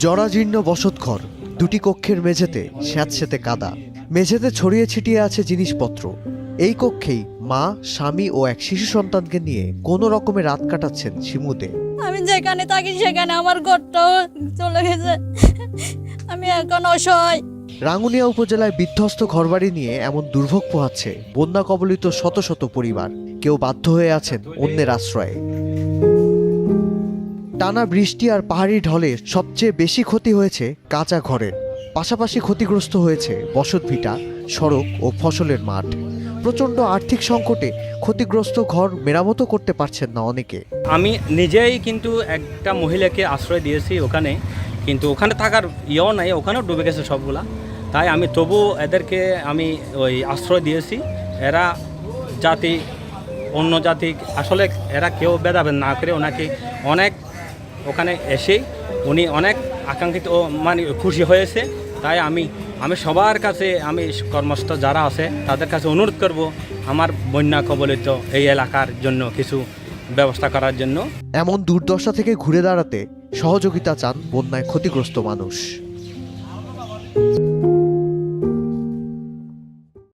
জরাজীর্ণ বসতঘর দুটি কক্ষের মেঝেতে স্যাঁতস্যাঁতে কাদা। মেঝেতে ছড়িয়ে ছিটিয়ে আছে জিনিসপত্র। এই কক্ষেই মা স্বামী ও এক শিশু সন্তানকে নিয়ে কোনো রকমে রাত কাটাচ্ছেন শিমুতে। আমি যেখানে থাকি সেখানে আমার ঘরটাও চলে গেছে। আমি এখন অসহায়। রাঙ্গুনিয়া উপজেলায় বিধ্বস্ত ঘরবাড়ি নিয়ে এমন দুর্ভোগ পোহাচ্ছে বন্যা কবলিত শত শত পরিবার। কেউ বাধ্য হয়ে আছেন অন্যের আশ্রয়ে। টানা বৃষ্টি আর পাহাড়ি ঢলে সবচেয়ে বেশি ক্ষতি হয়েছে কাঁচা ঘরের পাশাপাশি ক্ষতিগ্রস্ত হয়েছে বসতভিটা সড়ক ও ফসলের মাঠ। প্রচণ্ড আর্থিক সংকটে ক্ষতিগ্রস্ত ঘর মেরামতো করতে পারছেন না অনেকে। আমি নিজেই কিন্তু একটা মহিলাকে আশ্রয় দিয়েছি ওখানে, কিন্তু ওখানে থাকার ইয়েও নাই, ওখানেও ডুবে গেছে সবগুলা। তাই আমি তবু এদেরকে আমি ওই আশ্রয় দিয়েছি। এরা জাতি, অন্য জাতি, আসলে এরা কেউ ভেদাভেদ না করে ওনাকে অনেক ওখানে এসেই উনি অনেক আকাঙ্ক্ষিত ও মানে খুশি হয়েছে। তাই আমি আমি সবার কাছে, আমি কর্মস্থ যারা আছে, তাদের কাছে অনুরোধ করব আমার বন্যা কবলিত এই এলাকার জন্য কিছু ব্যবস্থা করার জন্য। এমন দুর্দশা থেকে ঘুরে দাঁড়াতে সহযোগিতা চান বন্যায় ক্ষতিগ্রস্ত মানুষ।